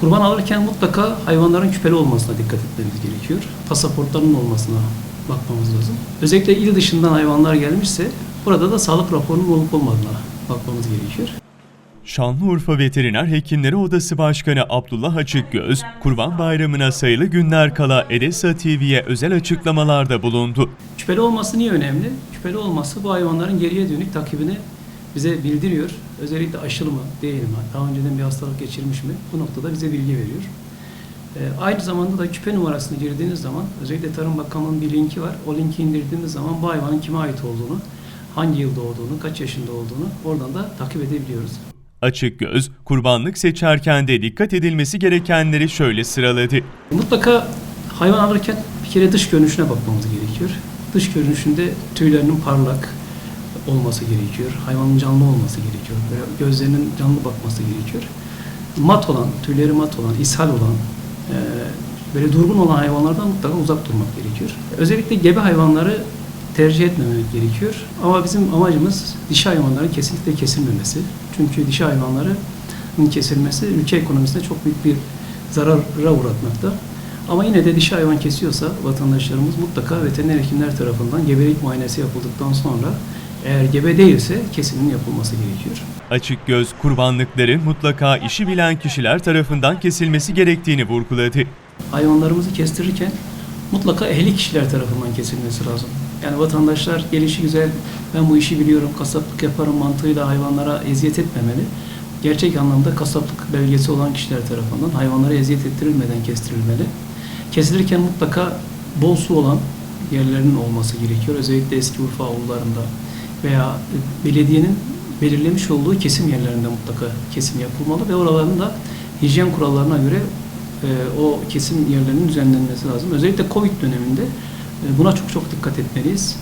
Kurban alırken mutlaka hayvanların küpeli olmasına dikkat etmemiz gerekiyor. Pasaportlarının olmasına bakmamız lazım. Özellikle il dışından hayvanlar gelmişse burada da sağlık raporunun olup olmadığına bakmamız gerekiyor. Şanlıurfa Veteriner Hekimleri Odası Başkanı Abdullah Açıkgöz, Kurban Bayramı'na sayılı günler kala Edesa TV'ye özel açıklamalarda bulundu. Küpeli olması niye önemli? Küpeli olması bu hayvanların geriye dönük takibini bize bildiriyor. Özellikle aşılı mı, değil mi, daha önceden bir hastalık geçirmiş mi? Bu noktada bize bilgi veriyor. Ee, aynı zamanda da küpe numarasını girdiğiniz zaman, özellikle Tarım Bakanlığı'nın bir linki var. O linki indirdiğiniz zaman bu hayvanın kime ait olduğunu, hangi yılda olduğunu, kaç yaşında olduğunu oradan da takip edebiliyoruz. Açıkgöz, kurbanlık seçerken de dikkat edilmesi gerekenleri şöyle sıraladı. Mutlaka hayvan alırken bir kere dış görünüşüne bakmamız gerekiyor. Dış görünüşünde tüylerinin parlak olması gerekiyor. Hayvanın canlı olması gerekiyor. Böyle gözlerinin canlı bakması gerekiyor. Mat olan, tüyleri mat olan, ishal olan, e, böyle durgun olan hayvanlardan mutlaka uzak durmak gerekiyor. Özellikle gebe hayvanları tercih etmemek gerekiyor. Ama bizim amacımız dişi hayvanların kesinlikle kesilmemesi. Çünkü dişi hayvanların kesilmesi ülke ekonomisine çok büyük bir zarara uğratmakta. Ama yine de dişi hayvan kesiyorsa vatandaşlarımız mutlaka veteriner hekimler tarafından gebelik muayenesi yapıldıktan sonra eğer gebe değilse kesimin yapılması gerekiyor. Açıkgöz, kurbanlıkların mutlaka işi bilen kişiler tarafından kesilmesi gerektiğini vurguladı. Hayvanlarımızı kestirirken mutlaka ehli kişiler tarafından kesilmesi lazım. Yani vatandaşlar gelişi güzel ben bu işi biliyorum kasaplık yaparım mantığıyla hayvanlara eziyet etmemeli. Gerçek anlamda kasaplık belgesi olan kişiler tarafından hayvanlara eziyet ettirilmeden kestirilmeli. Kesilirken mutlaka bol su olan yerlerin olması gerekiyor. Özellikle eski Urfa avlularında veya belediyenin belirlemiş olduğu kesim yerlerinde mutlaka kesim yapılmalı ve oraların da hijyen kurallarına göre e, o kesim yerlerinin düzenlenmesi lazım. Özellikle Covid döneminde e, buna çok çok dikkat etmeliyiz.